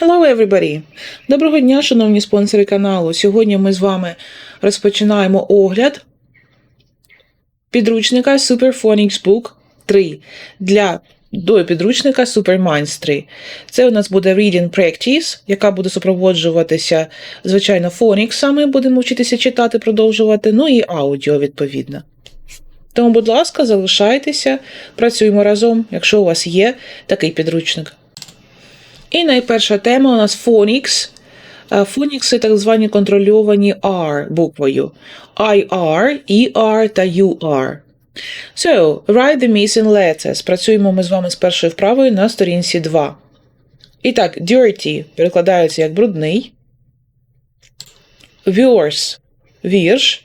Hello everybody! Доброго дня, шановні спонсори каналу. Сьогодні ми з вами розпочинаємо огляд підручника Superphonics Book 3 для до підручника Superminds 3. Це у нас буде Reading Practice, яка буде супроводжуватися, звичайно, фоніксами, будемо вчитися читати, продовжувати, ну і аудіо, відповідно. Тому, будь ласка, залишайтеся, працюємо разом, якщо у вас є такий підручник. І найперша тема у нас фонікс. Фонікси так звані контрольовані R буквою. IR, ER та UR. So, write the missing letters. Працюємо ми з вами з першою вправою на сторінці 2. І так, dirty перекладається як брудний. Verse – вірш.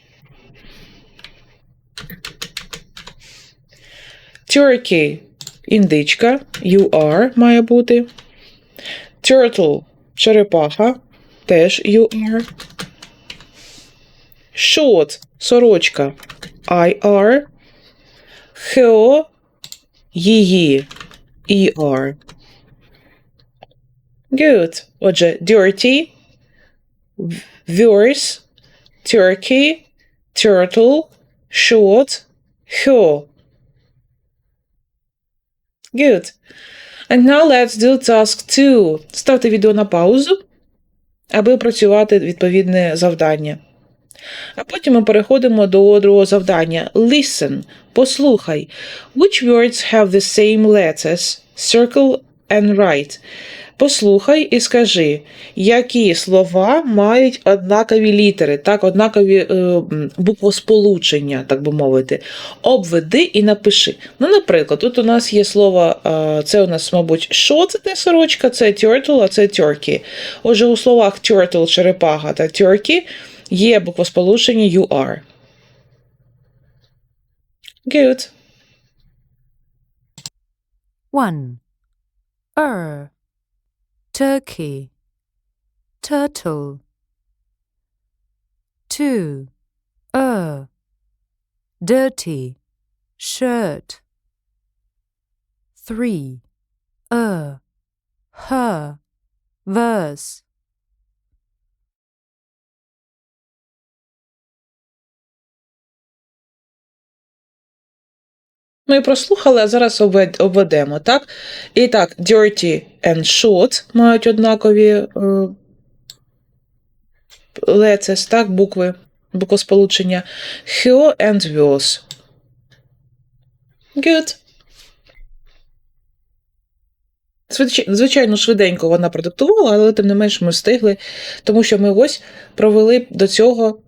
Turkey – індичка. UR має бути. Turtle – черепаха, теж UR. Short – сорочка, IR. Her – її, ER. Good. Отже, dirty, verse, turkey, turtle, short, her. Good. And now let's do task 2. Ставте відео на паузу, аби опрацювати відповідне завдання. А потім ми переходимо до другого завдання. Listen. Послухай. Which words have the same letters? Circle and write. Послухай і скажи, які слова мають однакові літери, так, однакові е, буквосполучення, так би мовити. Обведи і напиши. Ну, наприклад, тут у нас є слово, е, це у нас, мабуть, що це те сорочка, це turtle, а це turkey. Отже, у словах turtle, черепаха та turkey є буквосполучення UR. Good. 1. Er. Turkey. Turtle. 2. Er. Dirty. Shirt. 3. Er. Her. Verse. Ми прослухали, а зараз обведемо, так? І так, dirty and short мають однакові е, letters, так, букви, буквосполучення. Her and verse. Good. Звичайно, швиденько вона продиктувала, але тим не менш ми встигли, тому що ми ось провели до цього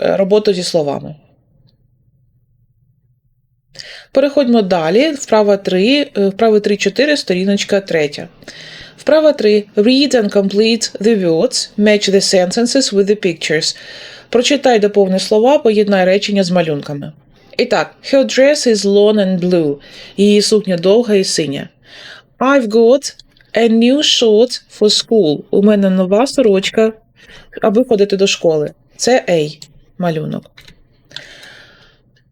е, роботу зі словами. Переходьмо далі. Вправа 3, е, вправа 3-4, сторіночка 3. Вправа 3. Read and complete the words. Match the sentences with the pictures. Прочитай доповни слова, поєднай речення з малюнками. І так, her dress is long and blue. Її сукня довга і синя. I've got a new shirt for school. У мене нова сорочка, аби ходити до школи. Це A. Малюнок.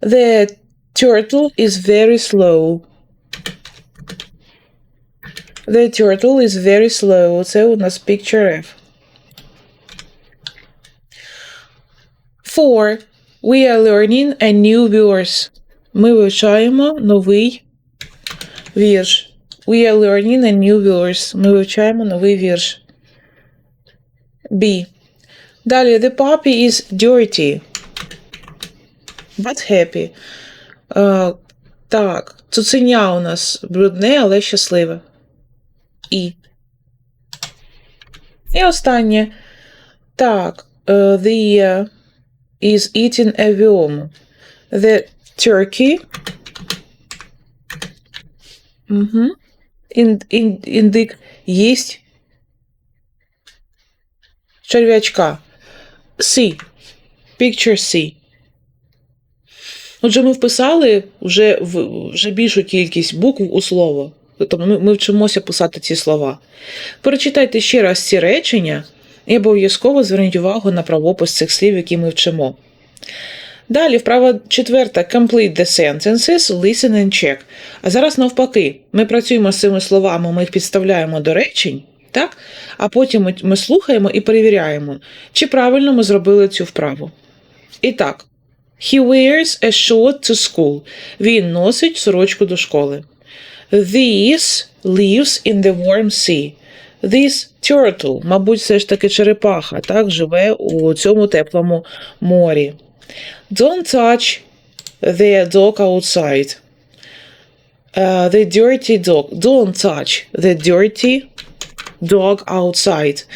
The turtle is very slow. The turtle is very slow. Це у нас picture F. Four. We are learning a new verse. Ми вивчаємо новий вірш. We are learning a new verse. Ми вивчаємо новий вірш. B. Далі. The puppy is dirty. But happy. Е, так, цуценя у нас брудне, але щасливе. І. І останнє. Так, е, the uh, is eating a worm. The turkey. Угу. Ін, ін, індик їсть черв'ячка. C. Picture C. Отже, ми вписали вже, вже більшу кількість букв у слово. Тобто ми, ми вчимося писати ці слова. Перечитайте ще раз ці речення і обов'язково зверніть увагу на правопис цих слів, які ми вчимо. Далі, вправа четверта complete the sentences, listen and check. А зараз навпаки, ми працюємо з цими словами, ми їх підставляємо до речень Так? А потім ми слухаємо і перевіряємо, чи правильно ми зробили цю вправу. І так, he wears a shirt to school. Він носить сорочку до школи. This lives in the warm sea. This turtle, мабуть, все ж таки черепаха, так, живе у цьому теплому морі. Don't touch the dog outside. Uh, the dirty dog. Don't touch the dirty dog outside.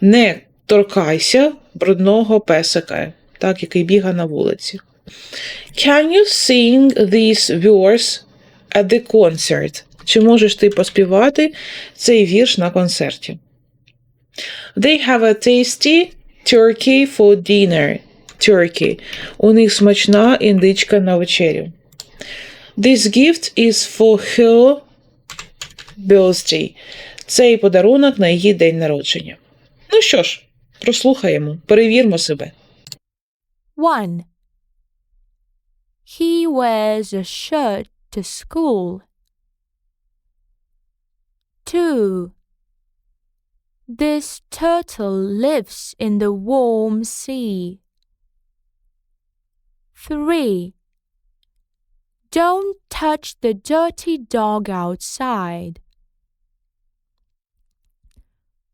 Не торкайся брудного песика, так, який бігає на вулиці. Can you sing this verse at the concert? Чи можеш ти поспівати цей вірш на концерті? They have a tasty turkey for dinner. Turkey. У них смачна індичка на вечерю. This gift is for her birthday. Цей подарунок на її день народження. Ну що ж, прослухаємо, перевірмо себе. 1. He wears a shirt to school. 2. This turtle lives in the warm sea. 3. Don't touch the dirty dog outside.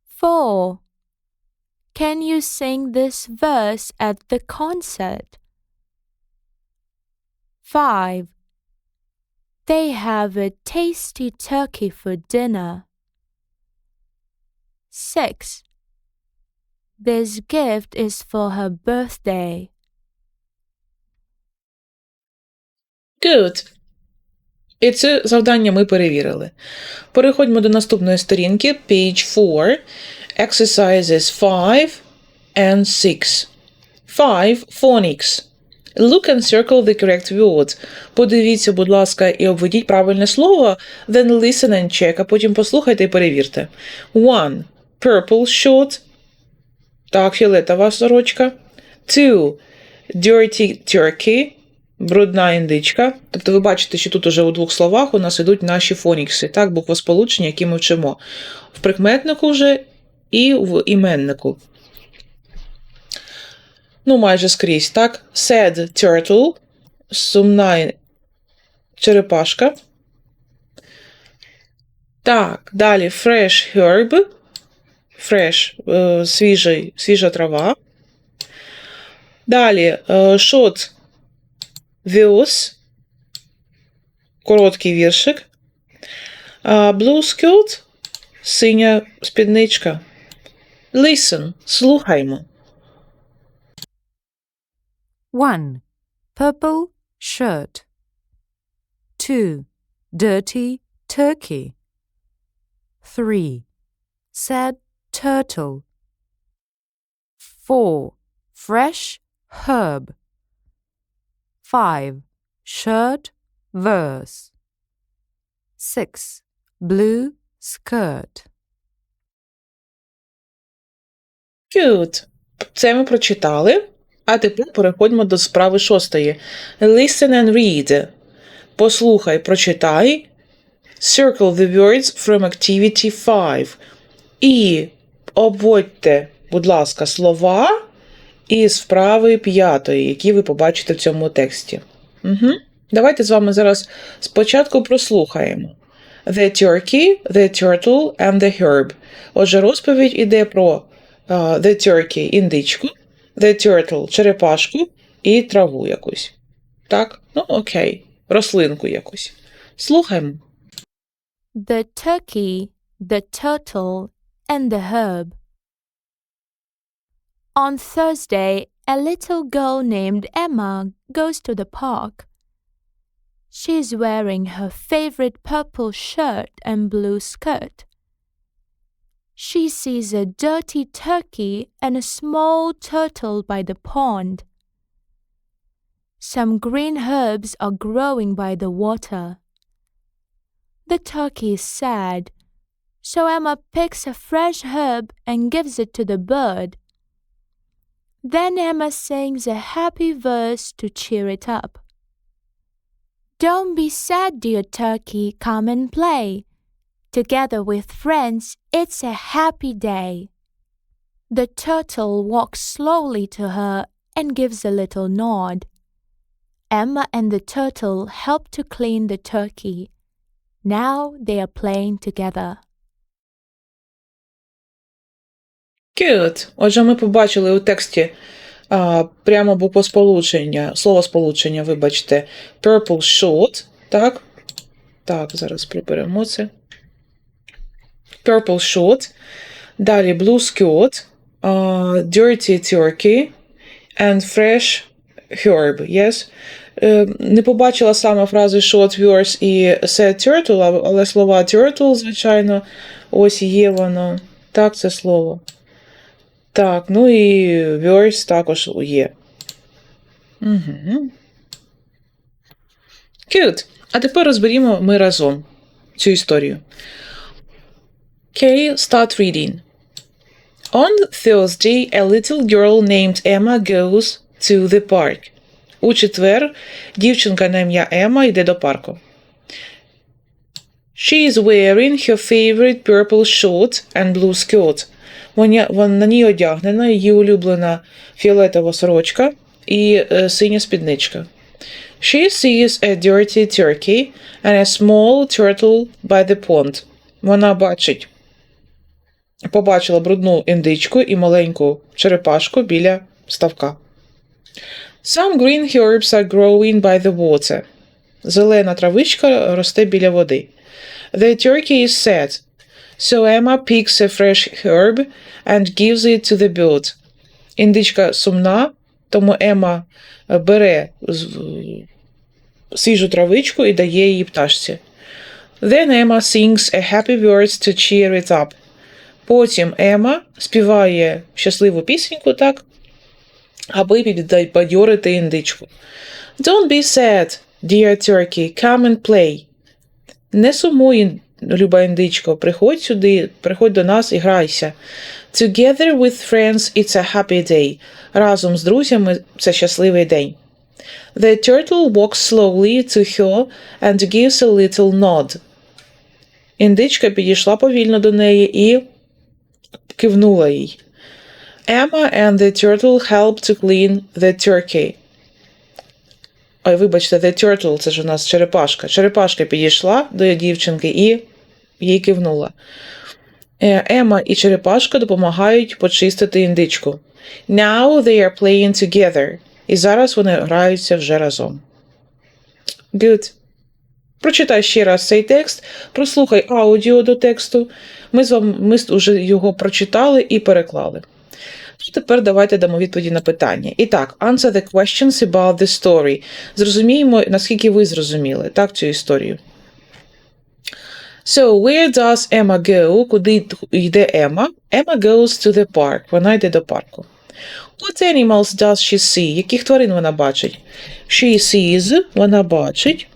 4. Can you sing this verse at the concert? 5. They have a tasty turkey for dinner. 6. This gift is for her birthday. Good. І це завдання ми перевірили. Переходьмо до наступної сторінки, page 4, exercises 5 and 6. 5. Phonics. Look and circle the correct word. Подивіться, будь ласка, і обведіть правильне слово, then listen and check, а потім послухайте і перевірте. 1. Purple shirt. Так, фіолетова сорочка. 2. Dirty turkey. Брудна індичка. Тобто ви бачите, що тут уже у двох словах у нас ідуть наші фонікси, так, буквосполучення, які ми вчимо. В прикметнику вже і в іменнику. Ну, майже скрізь, так? Sad turtle, сумна черепашка. Так, далі fresh herb. Fresh е, свіжий, свіжа трава. Далі е, short Віус. Короткий віршик. Blue skirt. Синя спідничка. Listen. Слухаймо. 1. Purple shirt. 2. Dirty turkey. 3. Sad turtle. 4. Fresh herb. 5. Shirt verse. 6. Blue skirt. Good. Це ми прочитали. А тепер переходьмо до справи шостої. Listen and read. Послухай, прочитай. Circle the words from activity 5. І обводьте, будь ласка, слова із вправи п'ятої, які ви побачите в цьому тексті. Угу. Давайте з вами зараз спочатку прослухаємо. The turkey, the turtle and the herb. Отже, розповідь іде про uh, the turkey індичку, the turtle черепашку і траву якусь. Так? Ну, окей. Рослинку якусь. Слухаємо. The turkey, the turtle, and the herb. On Thursday, a little girl named Emma goes to the park. She's wearing her favorite purple shirt and blue skirt. She sees a dirty turkey and a small turtle by the pond. Some green herbs are growing by the water. The turkey is sad, so Emma picks a fresh herb and gives it to the bird. Then Emma sings a happy verse to cheer it up. Don't be sad, dear turkey, come and play. Together with friends, it's a happy day. The turtle walks slowly to her and gives a little nod. Emma and the turtle help to clean the turkey. Now they are playing together. Good. Отже, ми побачили у тексті а, прямо буквосполучення, словосполучення, вибачте, purple short, так? Так, зараз приберемо це. Purple short. Далі blue skirt, а, dirty turkey and fresh herb, yes? Е, Не побачила саме фрази short verse і sad turtle, але слова turtle, звичайно, ось є воно. Так, це слово. Так, ну і verse також є. Угу. Good. А тепер розберімо ми разом цю історію. Okay, start reading. On Thursday, a little girl named Emma goes to the park. У четвер дівчинка на ім'я Ема йде до парку. She is wearing her favorite purple shirt and blue skirt. Вона, вона на ній одягнена її улюблена фіолетова сорочка і е, синя спідничка. She sees a dirty turkey and a small turtle by the pond. Вона бачить, побачила брудну індичку і маленьку черепашку біля ставка. Some green herbs are growing by the water. Зелена травичка росте біля води. The turkey is sad, so Emma picks a fresh herb and gives it to the bird. Індичка сумна, тому Ема бере свіжу травичку і дає її пташці. Then Emma sings a happy words to cheer it up. Потім Ема співає щасливу пісеньку, так, аби підбадьорити індичку. Don't be sad, dear turkey, come and play. Не сумуй, люба індичко, приходь сюди, приходь до нас і грайся. Together with friends it's a happy day. Разом з друзями це щасливий день. The turtle walks slowly to her and gives a little nod. Індичка підійшла повільно до неї і кивнула їй. Emma and the turtle help to clean the turkey. Ой, вибачте, the turtle, це ж у нас черепашка. Черепашка підійшла до дівчинки і їй кивнула. Ема і черепашка допомагають почистити індичку. Now they are playing together. І зараз вони граються вже разом. Good. Прочитай ще раз цей текст, прослухай аудіо до тексту. Ми з вами ми вже його прочитали і переклали. Тепер давайте дамо відповіді на питання. І так, answer the questions about the story. Зрозуміємо, наскільки ви зрозуміли так, цю історію. So, where does Emma go? Куди йде Ема? Emma goes to the park. Вона йде до парку. What animals does she see? Яких тварин вона бачить? She sees, вона бачить.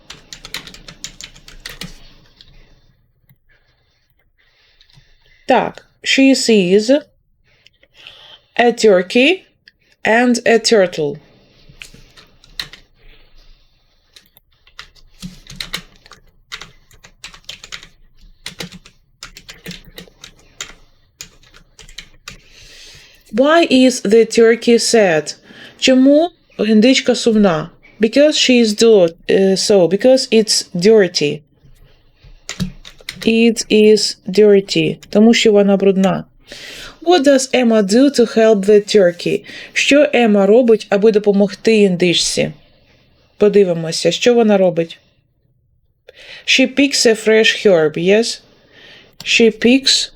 Так, she sees a turkey and a turtle. Why is the turkey sad? Чому індичка сумна? Because she is do- uh, so, because it's dirty. It is dirty. Тому що вона брудна. What does Emma do to help the turkey? Що Ема робить, аби допомогти індичці? Подивимося, що вона робить. She picks a fresh herb, yes? She picks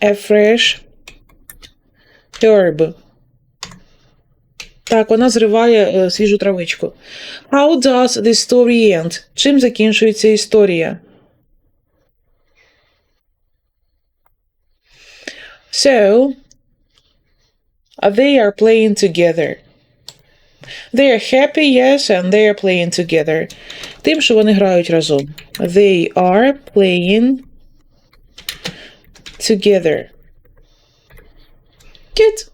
a fresh herb. Так, вона зриває е, свіжу травичку. How does the story end? Чим закінчується історія? So, uh, they are playing together. They are happy, yes, and they are playing together. Тим, що вони грають разом. They are playing together. Good.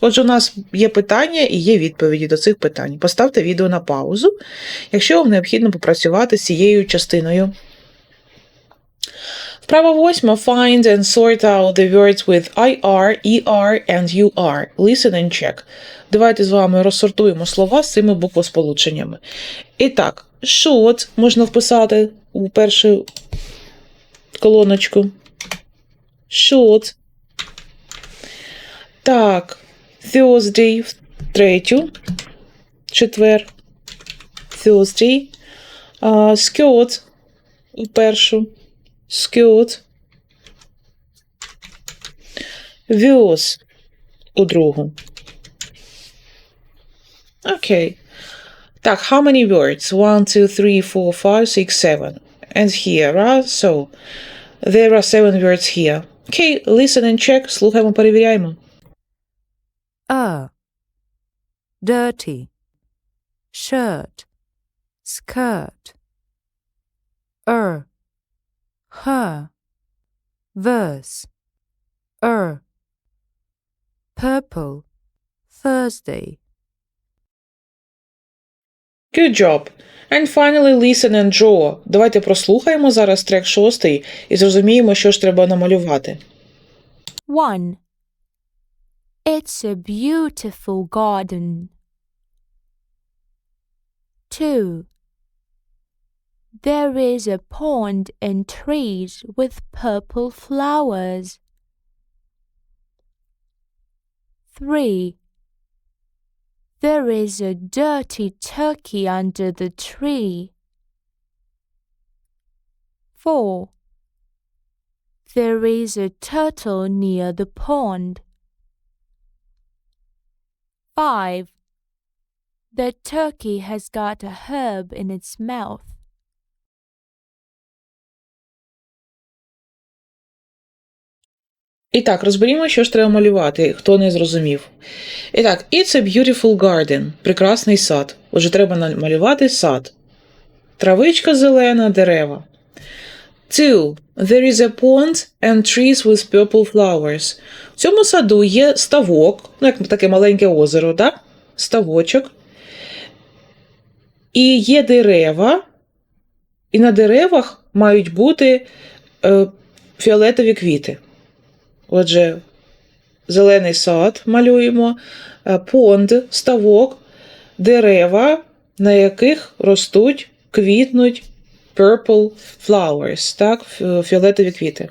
Отже, у нас є питання і є відповіді до цих питань. Поставте відео на паузу, якщо вам необхідно попрацювати з цією частиною. Вправа восьма. Find and sort out the words with IR, ER and UR. Listen and check. Давайте з вами розсортуємо слова з цими буквосполученнями. І так, should можна вписати у першу колоночку. Should. Так, Thursday в третю, четвер, Thursday, а, skirt у першу, skirt, views у другу. Окей. Так, how many words? One, two, three, four, five, six, seven. And here, right? So, there are seven words here. Okay, listen and check. Слухаємо, перевіряємо. Er, dirty, shirt, skirt, er, her, verse, er, purple, Thursday, Good job. And finally, listen and draw. Давайте прослухаємо зараз трек шостий і зрозуміємо, що ж треба намалювати. 1. It's a beautiful garden. 2. There is a pond and trees with purple flowers. 3. There is a dirty turkey under the tree. 4. There is a turtle near the pond. 5. The turkey has got a herb in its mouth. І так, розберімо, що ж треба малювати, хто не зрозумів. І так, it's a beautiful garden. Прекрасний сад. Отже, треба намалювати сад. Травичка зелена, дерева. Two. There is a pond and trees with purple flowers. В цьому саду є ставок, ну, як таке маленьке озеро, да? ставочок. І є дерева, і на деревах мають бути е, фіолетові квіти. Отже, зелений сад малюємо, е, понд, ставок, дерева, на яких ростуть, квітнуть purple flowers, так, фіолетові квіти.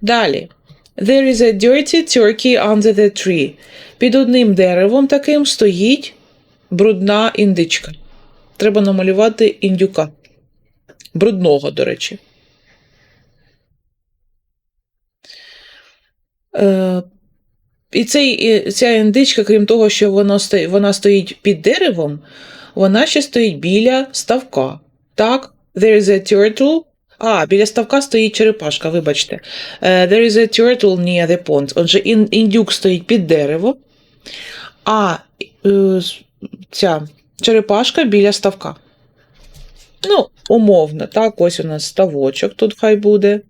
Далі. There is a dirty turkey under the tree. Під одним деревом таким стоїть брудна індичка. Треба намалювати індюка. Брудного, до речі. Е, і цей, ця індичка, крім того, що вона, сто- вона стоїть під деревом, вона ще стоїть біля ставка. Так, there is a turtle. А, біля ставка стоїть черепашка, вибачте. Е, there is a turtle near the pond. Отже, ін, індюк стоїть під деревом, а с- ця черепашка біля ставка. Ну, умовно, так, ось у нас ставочок тут хай буде.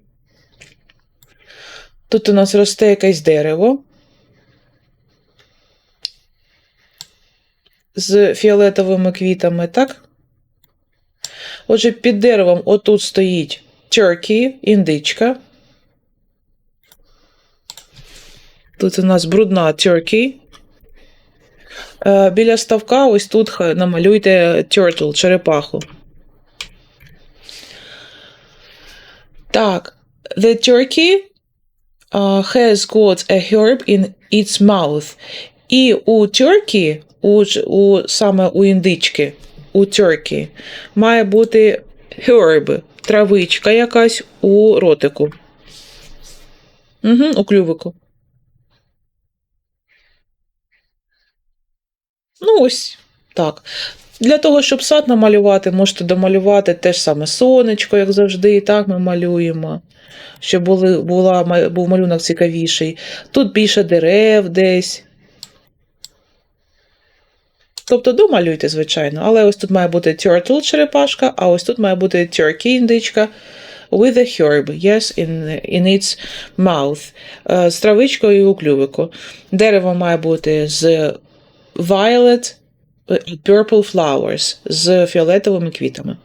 Тут у нас росте якесь дерево з фіолетовими квітами, так? Отже, під деревом отут стоїть turkey, індичка. Тут у нас брудна turkey. Е, Біля ставка ось тут намалюйте turtle, черепаху. Так, the turkey uh, has got a herb in its mouth. І у turkey, у, у, саме у індички, у turkey, має бути herb, травичка якась у ротику. Угу, у клювику. Ну, ось так. Для того, щоб сад намалювати, можете домалювати те ж саме сонечко, як завжди, і так ми малюємо, щоб були, була, був малюнок цікавіший. Тут більше дерев десь. Тобто домалюйте, звичайно, але ось тут має бути turtle черепашка, а ось тут має бути turkey індичка with a herb, yes, in, in its mouth. Е, З травичкою у клювику. Дерево має бути з violet е, purple flowers, з фіолетовими квітами.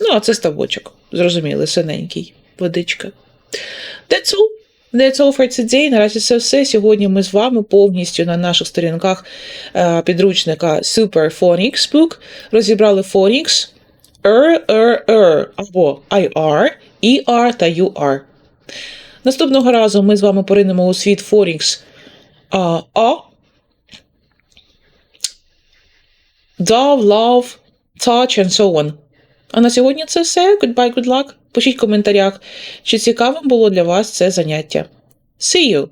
Ну, а це ставочок. Зрозуміли, синенький. Водичка. That's all. That's all for today. Наразі це все. Сьогодні ми з вами повністю на наших сторінках е, підручника Super Phonics Book розібрали Phonics R, R, R або IR, ER та UR. Наступного разу ми з вами поринемо у світ Phonics а, А, Dove, Love, Touch and so on. А на сьогодні це все. Goodbye, good luck. Пишіть в коментарях, чи цікавим було для вас це заняття. See you!